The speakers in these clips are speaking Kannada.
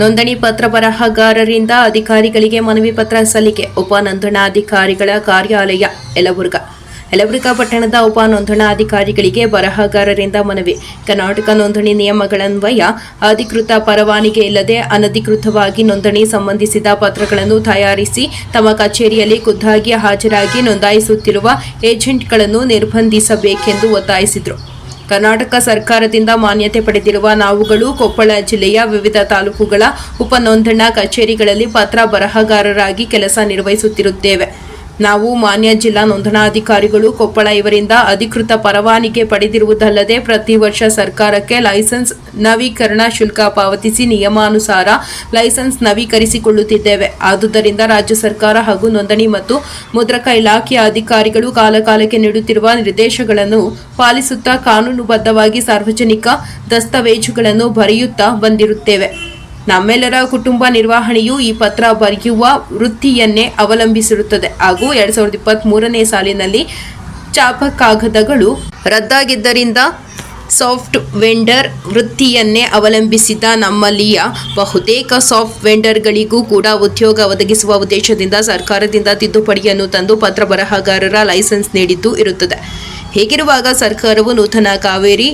ನೋಂದಣಿ ಪತ್ರ ಬರಹಗಾರರಿಂದ ಅಧಿಕಾರಿಗಳಿಗೆ ಮನವಿ ಪತ್ರ ಸಲ್ಲಿಕೆ. ಉಪ ನೋಂದಣಾಧಿಕಾರಿಗಳ ಕಾರ್ಯಾಲಯ, ಯಲಬುರ್ಗ. ಯಲಬುರ್ಗ ಪಟ್ಟಣದ ಉಪ ನೋಂದಣಾಧಿಕಾರಿಗಳಿಗೆ ಬರಹಗಾರರಿಂದ ಮನವಿ. ಕರ್ನಾಟಕ ನೋಂದಣಿ ನಿಯಮಗಳನ್ವಯ, ಅಧಿಕೃತ ಪರವಾನಿಗೆ ಇಲ್ಲದೆ ಅನಧಿಕೃತವಾಗಿ ನೋಂದಣಿ ಸಂಬಂಧಿಸಿದ ಪತ್ರಗಳನ್ನು ತಯಾರಿಸಿ ತಮ್ಮ ಕಚೇರಿಯಲ್ಲಿ ಖುದ್ದಾಗಿ ಹಾಜರಾಗಿ ನೋಂದಾಯಿಸುತ್ತಿರುವ ಏಜೆಂಟ್ಗಳನ್ನು ನಿರ್ಬಂಧಿಸಬೇಕೆಂದು ಒತ್ತಾಯಿಸಿದರು. ಕರ್ನಾಟಕ ಸರ್ಕಾರದಿಂದ ಮಾನ್ಯತೆ ಪಡೆದಿರುವ ನಾವುಗಳು ಕೊಪ್ಪಳ ಜಿಲ್ಲೆಯ ವಿವಿಧ ತಾಲೂಕುಗಳ ಉಪ ನೋಂದಣಾ ಕಚೇರಿಗಳಲ್ಲಿ ಪತ್ರ ಬರಹಗಾರರಾಗಿ ಕೆಲಸ ನಿರ್ವಹಿಸುತ್ತಿರುತ್ತೇವೆ. ನಾವು ಮಾನ್ಯ ಜಿಲ್ಲಾ ನೋಂದಣಾಧಿಕಾರಿಗಳು ಕೊಪ್ಪಳ ಇವರಿಂದ ಅಧಿಕೃತ ಪರವಾನಿಗೆ ಪಡೆದಿರುವುದಲ್ಲದೆ ಪ್ರತಿ ವರ್ಷ ಸರ್ಕಾರಕ್ಕೆ ಲೈಸೆನ್ಸ್ ನವೀಕರಣ ಶುಲ್ಕ ಪಾವತಿಸಿ ನಿಯಮಾನುಸಾರ ಲೈಸೆನ್ಸ್ ನವೀಕರಿಸಿಕೊಳ್ಳುತ್ತಿದ್ದೇವೆ. ಆದುದರಿಂದ ರಾಜ್ಯ ಸರ್ಕಾರ ಹಾಗೂ ನೋಂದಣಿ ಮತ್ತು ಮುದ್ರಕ ಇಲಾಖೆಯ ಅಧಿಕಾರಿಗಳು ಕಾಲಕಾಲಕ್ಕೆ ನೀಡುತ್ತಿರುವ ನಿರ್ದೇಶಗಳನ್ನು ಪಾಲಿಸುತ್ತಾ ಕಾನೂನುಬದ್ಧವಾಗಿ ಸಾರ್ವಜನಿಕ ದಸ್ತಾವೇಜುಗಳನ್ನು ಬರೆಯುತ್ತಾ ಬಂದಿರುತ್ತೇವೆ. ನಮ್ಮೆಲ್ಲರ ಕುಟುಂಬ ನಿರ್ವಹಣೆಯು ಈ ಪತ್ರ ಬರೆಯುವ ವೃತ್ತಿಯನ್ನೇ ಅವಲಂಬಿಸಿರುತ್ತದೆ. ಹಾಗೂ ಎರಡ್ ಸಾವಿರದ ಇಪ್ಪತ್ತ್ ಮೂರನೇ ಸಾಲಿನಲ್ಲಿ ಚಾಪ ಕಾಗದಗಳು ರದ್ದಾಗಿದ್ದರಿಂದ ಸಾಫ್ಟ್ ವೆಂಡರ್ ವೃತ್ತಿಯನ್ನೇ ಅವಲಂಬಿಸಿದ ನಮ್ಮಲ್ಲಿಯ ಬಹುತೇಕ ಸಾಫ್ಟ್ ವೆಂಡರ್ಗಳಿಗೂ ಕೂಡ ಉದ್ಯೋಗ ಒದಗಿಸುವ ಉದ್ದೇಶದಿಂದ ಸರ್ಕಾರದಿಂದ ತಿದ್ದುಪಡಿಯನ್ನು ತಂದು ಪತ್ರ ಬರಹಗಾರರ ಲೈಸೆನ್ಸ್ ನೀಡಿದ್ದು ಇರುತ್ತದೆ. ಹೀಗಿರುವಾಗ ಸರ್ಕಾರವು ನೂತನ ಕಾವೇರಿ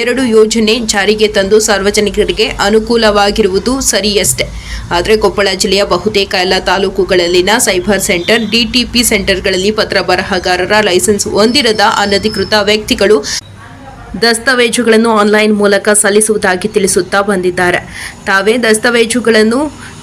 ಎರಡು ಯೋಜನೆ ಜಾರಿಗೆ ತಂದು ಸಾರ್ವಜನಿಕರಿಗೆ ಅನುಕೂಲವಾಗಿರುವುದು ಸರಿಯಷ್ಟೇ. ಆದರೆ ಕೊಪ್ಪಳ ಜಿಲ್ಲೆಯ ಬಹುತೇಕ ಎಲ್ಲ ತಾಲೂಕುಗಳಲ್ಲಿನ ಸೈಬರ್ ಸೆಂಟರ್ ಡಿಟಿಪಿ ಸೆಂಟರ್ಗಳಲ್ಲಿ ಪತ್ರ ಬರಹಗಾರರ ಲೈಸೆನ್ಸ್ ಹೊಂದಿರದ ಅನಧಿಕೃತ ವ್ಯಕ್ತಿಗಳು ದಸ್ತಾವೇಜುಗಳನ್ನು ಆನ್ಲೈನ್ ಮೂಲಕ ಸಲ್ಲಿಸುವುದಾಗಿ ತಿಳಿಸುತ್ತಾ ಬಂದಿದ್ದಾರೆ. ತಾವೇ ದಸ್ತಾವೇಜುಗಳನ್ನು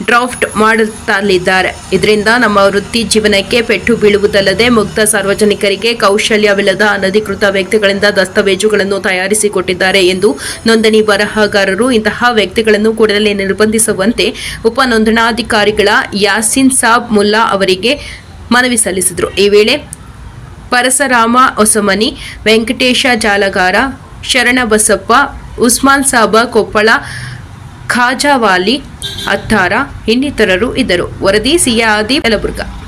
ಡ್ರಾಫ್ಟ್ ಮಾಡುತ್ತಲಿದ್ದಾರೆ. ಇದರಿಂದ ನಮ್ಮ ವೃತ್ತಿ ಜೀವನಕ್ಕೆ ಪೆಟ್ಟು ಬೀಳುವುದಲ್ಲದೆ ಮುಕ್ತ ಸಾರ್ವಜನಿಕರಿಗೆ ಕೌಶಲ್ಯವಿಲ್ಲದ ಅನಧಿಕೃತ ವ್ಯಕ್ತಿಗಳಿಂದ ದಸ್ತಾವೇಜುಗಳನ್ನು ತಯಾರಿಸಿಕೊಟ್ಟಿದ್ದಾರೆ ಎಂದು ನೋಂದಣಿ ಬರಹಗಾರರು ಇಂತಹ ವ್ಯಕ್ತಿಗಳನ್ನು ಕೂಡಲೇ ನಿರ್ಬಂಧಿಸುವಂತೆ ಉಪ ನೋಂದಣಾಧಿಕಾರಿಗಳ ಯಾಸಿನ್ ಸಾಬ್ ಮುಲ್ಲಾ ಅವರಿಗೆ ಮನವಿ ಸಲ್ಲಿಸಿದರು. ಈ ವೇಳೆ ಪರಸರಾಮ ಹೊಸಮನಿ, ವೆಂಕಟೇಶ ಜಾಲಗಾರ, ಶರಣಬಸಪ್ಪ, ಉಸ್ಮಾನ್ ಸಾಬ ಕೊಪ್ಪಳ ಖಾಜಾವಾಲಿ ಅತ್ತಾರ ಇನ್ನಿತರರು ಇದ್ದರು. ವರದಿ ಸಿಯಾದಿ ಯಲಬುರ್ಗಾ.